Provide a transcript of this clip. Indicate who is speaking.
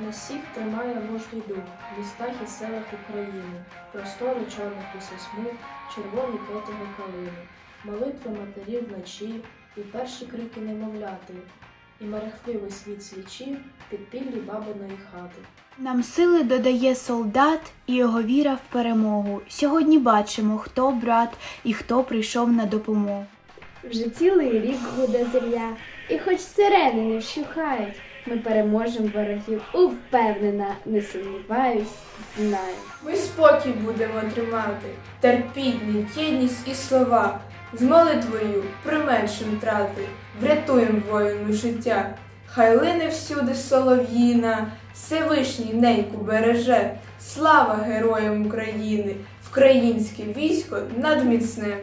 Speaker 1: На всіх тримає мужній дух в містах і селах України, простори чорних лісосмуг, червоні кетяги калини, молитви матерів вночі і перші крики немовляти, і мерехтливий світ свічі в підпіллі бабиної хати.
Speaker 2: Нам сили додає солдат і його віра в перемогу. Сьогодні бачимо, хто брат і хто прийшов на допомогу.
Speaker 3: Вже цілий рік гуде земля, і хоч сирени не вщухають, ми переможемо ворогів, упевнена, не сумніваюсь, знаю.
Speaker 4: Ми спокій будемо тримати, терпіння, єдність і слова. З молитвою применшим трати, врятуєм воїну життя. Хай лине всюди солов'їна, Всевишній неньку береже. Слава героям України! Вкраїнське військо надміцне.